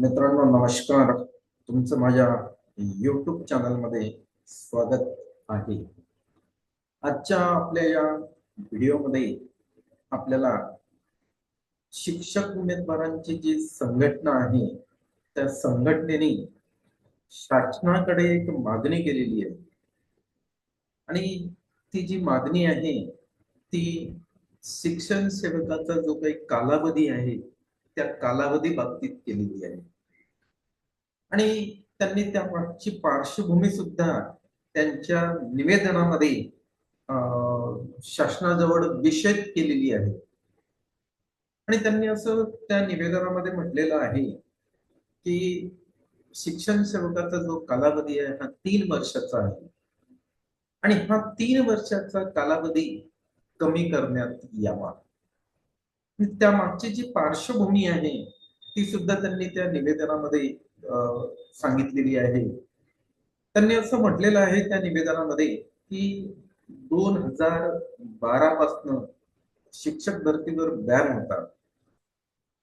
मित्रांनो नमस्कार. तुमचं माझ्या युट्यूब चॅनलमध्ये स्वागत आहे. आजच्या आपल्या या व्हिडिओमध्ये आपल्याला शिक्षक उमेदवारांची जी संघटना आहे त्या संघटनेने शासनाकडे एक मागणी केलेली आहे. आणि ती जी मागणी आहे ती शिक्षण सेवकाचा जो काही कालावधी आहे त्या कालावधी बाबतीत केलेली आहे. आणि त्यांनी त्या मागची पार्श्वभूमी सुद्धा त्यांच्या निवेदनामध्ये अं, शासनाजवळ विषय केलेली आहे. आणि त्यांनी असं त्या निवेदनामध्ये म्हटलेलं आहे की शिक्षण सेवकाचा जो कालावधी आहे हा तीन वर्षाचा आहे. आणि हा तीन वर्षाचा कालावधी कमी करण्यात यावा. त्यामागची त्या मागची जी पार्श्वभूमी आहे ती सुद्धा त्यांनी त्या निवेदनामध्ये सांगितलेली आहे. त्यांनी असं म्हटलेलं आहे त्या निवेदनामध्ये की दोन हजार बारा पासन शिक्षक भरतीवर बॅन होता.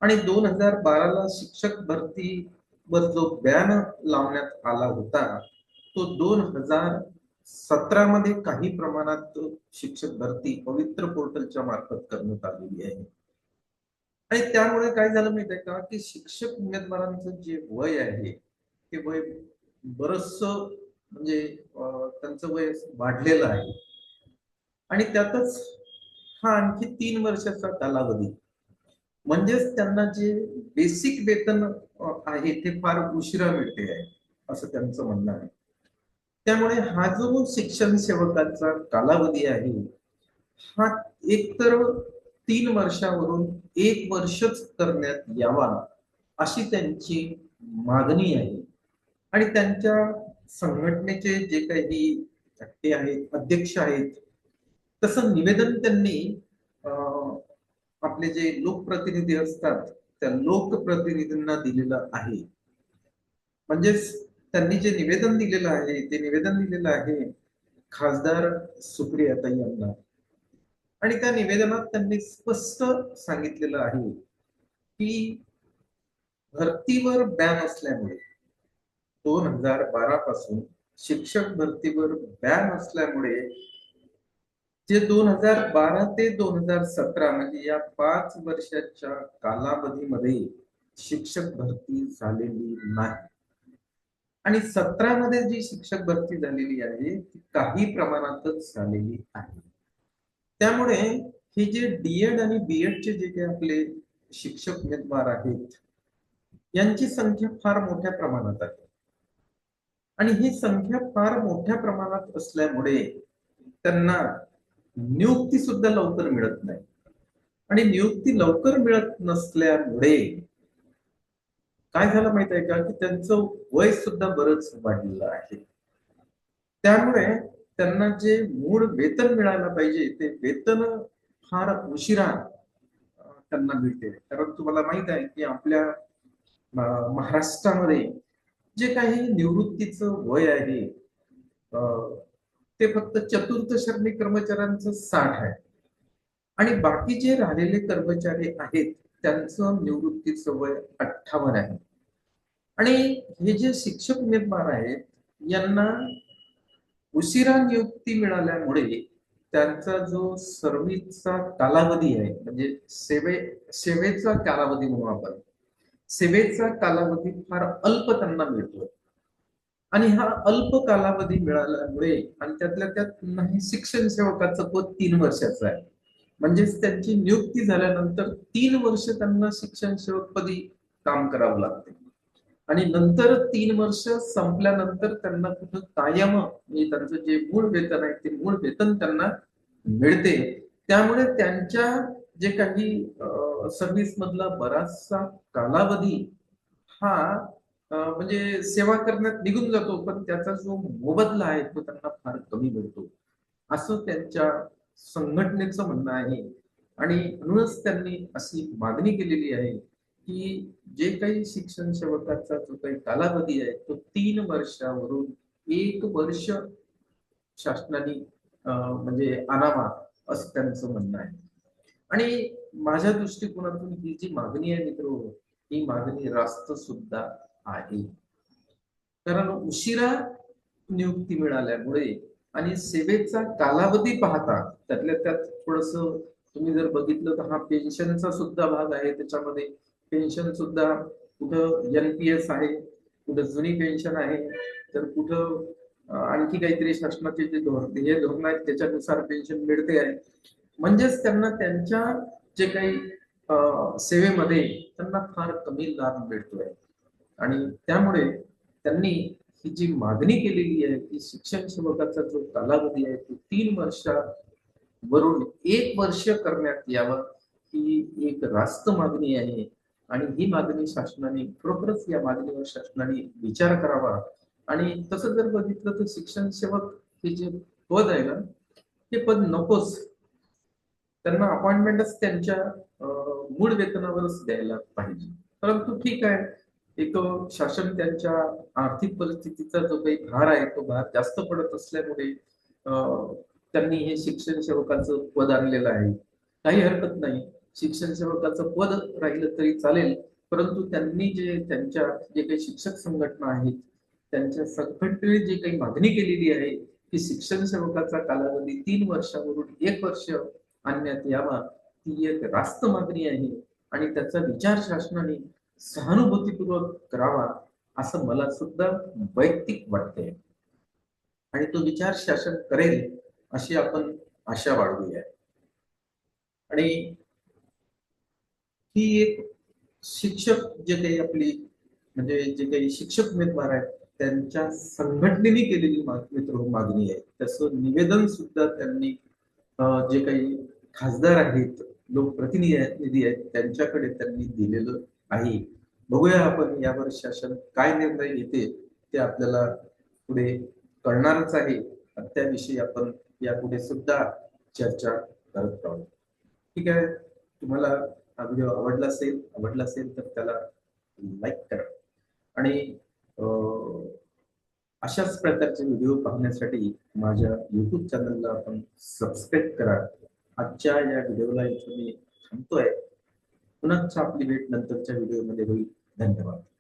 आणि दोन हजार बाराला शिक्षक भरतीवर जो बॅन लावण्यात आला होता तो दोन हजार सतरा मध्ये काही प्रमाणात शिक्षक भरती पवित्र पोर्टलच्या मार्फत करण्यात आलेली आहे. आणि त्यामुळे काय झालं माहितीये का? की शिक्षक उमेदवारांचं जे वय आहे ते वय बरस म्हणजे त्यांचं वय वाढलेलं आहे. आणि त्यातच हा आणखी तीन वर्षाचा कालावधी. म्हणजेच त्यांना जे बेसिक वेतन आहे ते फार उशिरा मिळते आहे असं त्यांचं म्हणणं आहे. त्यामुळे हा जो शिक्षण सेवकाचा कालावधी आहे हा एकतर तीन वर्षावरून एक वर्षच करण्यात यावा अशी त्यांची मागणी आहे. आणि त्यांच्या संघटनेचे जे काही ते आहेत अध्यक्ष आहेत तसं निवेदन त्यांनी अं, आपले जे लोकप्रतिनिधी असतात त्या लोकप्रतिनिधींना दिलेलं आहे. म्हणजेच त्यांनी जे निवेदन दिलेलं आहे ते निवेदन दिलेलं आहे खासदार सुप्रियाताई यांना. आणि त्या निवेदनात त्यांनी स्पष्ट सांगितलेलं आहे की भरतीवर बॅन असल्यामुळे दोन हजार बारा पासून शिक्षक भरतीवर बॅन असल्यामुळे जे दोन हजार बारा ते दोन हजार सतरा म्हणजे या पाच वर्षाच्या कालावधीमध्ये शिक्षक भरती झालेली नाही. आणि सतरामध्ये जी शिक्षक भरती झालेली आहे ती काही प्रमाणातच झालेली आहे. त्यामुळे हे जे डीएड आणि बीएडचे जे काही आपले शिक्षक उमेदवार आहेत यांची संख्या फार मोठ्या प्रमाणात आहे. आणि ही संख्या फार मोठ्या प्रमाणात असल्यामुळे त्यांना नियुक्ती सुद्धा लवकर मिळत नाही. आणि नियुक्ती लवकर मिळत नसल्यामुळे काय झालं माहीत आहे का? की त्यांचं वय सुद्धा बरंच वाढलेलं आहे. त्यामुळे त्यांना जे मूळ वेतन मिळायला पाहिजे ते वेतन फार उशिरा त्यांना मिळते. कारण तुम्हाला माहीत आहे की आपल्या महाराष्ट्रामध्ये जे काही निवृत्तीचं वय आहे अं, ते फक्त चतुर्थ श्रेणी कर्मचाऱ्यांचं साठ आहे. आणि बाकी जे राहिलेले कर्मचारी आहेत त्यांचं निवृत्तीचं वय अठ्ठावन्न आहे. आणि हे जे शिक्षक निर्माण आहेत यांना उशिरा नियुक्ती मिळाल्यामुळे त्यांचा जो सर्विसचा कालावधी आहे म्हणजे सेवे सेवेचा कालावधी म्हणू आपण सेवेचा कालावधी फार अल्प त्यांना मिळतो आणि हा अल्प कालावधी मिळाल्यामुळे आणि त्यातल्या त्यात पुन्हा हे शिक्षण सेवकाचं पद तीन वर्षाचं आहे. म्हणजेच त्यांची नियुक्ती झाल्यानंतर तीन वर्ष त्यांना शिक्षण सेवक पदी काम करावं लागते. आणि नंतर तीन वर्ष संपल्यानंतर त्यांना कुठं कायम म्हणजे त्यांचं जे मूळ वेतन आहे ते मूळ वेतन त्यांना मिळते. त्यामुळे त्यांच्या जे काही सर्व्हिस मधला बराचसा कालावधी हा म्हणजे सेवा करण्यात निघून जातो पण त्याचा जो मोबदला आहे तो त्यांना फार कमी मिळतो. असं त्यांच्या संघटनेचं म्हणणं आहे. आणि म्हणूनच त्यांनी अशी मागणी केलेली आहे की जे काही शिक्षण सेवकाचा जो काही कालावधी आहे तो तीन वर्षावरून एक वर्ष शासनाने म्हणजे आणावा असं त्यांचं म्हणणं आहे. आणि माझ्या दृष्टिकोनातून ही जी मागणी आहे मित्र ही मागणी रास्त सुद्धा आहे. कारण उशिरा नियुक्ती मिळाल्यामुळे आणि सेवेचा कालावधी पाहता त्यातल्या त्यात थोडस तुम्ही जर बघितलं तर हा पेन्शनचा सुद्धा भाग आहे त्याच्यामध्ये पेन्शन सुद्धा कुठं एनपीएस आहे कुठं जुनी पेन्शन आहे तर कुठं आणखी काहीतरी शासनाचे जे धोरण हे धोरण आहेत त्याच्यानुसार पेन्शन मिळते आहे. म्हणजेच त्यांना त्यांच्या जे काही सेवेमध्ये त्यांना फार कमी लाभ मिळतोय. आणि त्यामुळे त्यांनी ही जी मागणी केलेली आहे की शिक्षण सेवकाचा जो कालावधी आहे तो तीन वर्षावरून एक वर्ष करण्यात यावं ही एक रास्त मागणी आहे. आणि ही मागणी शासनाने खरोखरच या मागणीवर शासनाने विचार करावा. आणि तसं जर बघितलं तर शिक्षण सेवक हे जे पद आहे ना ते पद नकोच. त्यांना अपॉइंटमेंटच त्यांच्या मूळ वेतनावरच द्यायला पाहिजे. परंतु ठीक आहे एक शासन त्यांच्या आर्थिक परिस्थितीचा जो काही भार आहे तो भार जास्त पडत असल्यामुळे त्यांनी हे शिक्षण सेवकांचं पद आणलेलं आहे. काही हरकत नाही. शिक्षण सेवकाचं पद राहिलं तरी चालेल. परंतु त्यांनी जे त्यांच्या जे काही शिक्षक संघटना आहेत त्यांच्या संघटनेने जी काही मागणी केलेली आहे की शिक्षण सेवकाचा कालावधी तीन वर्षावरून एक वर्ष आणण्यात यावा ती एक रास्त मागणी आहे. आणि त्याचा विचार शासनाने सहानुभूतीपूर्वक करावा असं मला सुद्धा वैयक्तिक वाटते आणि तो विचार शासन करेल अशी आपण आशा बाळगूया. आणि ही एक शिक्षक जे काही आपली म्हणजे जे काही शिक्षक उमेदवार आहेत त्यांच्या संघटनेने केलेली मित्र मागणी आहे. तसं निवेदन सुद्धा त्यांनी जे काही खासदार आहेत लोकप्रतिनिधी आहेत निधी आहेत त्यांच्याकडे त्यांनी दिलेलं आहे. बघूया आपण यावर शासन काय निर्णय घेते ते आपल्याला पुढे कळणारच आहे. त्याविषयी आपण यापुढे सुद्धा चर्चा करत आहोत ठीक आहे. तुम्हाला हा व्हिडिओ आवडला असेल आवडला असेल तर त्याला लाईक करा. आणि अशाच प्रकारचे व्हिडिओ पाहण्यासाठी माझ्या युट्यूब चॅनलला आपण सबस्क्राईब करा. आजच्या या व्हिडिओला इथे मी थांबतोय. पुन्हा आपली भेट नंतरच्या व्हिडिओमध्ये होईल. धन्यवाद.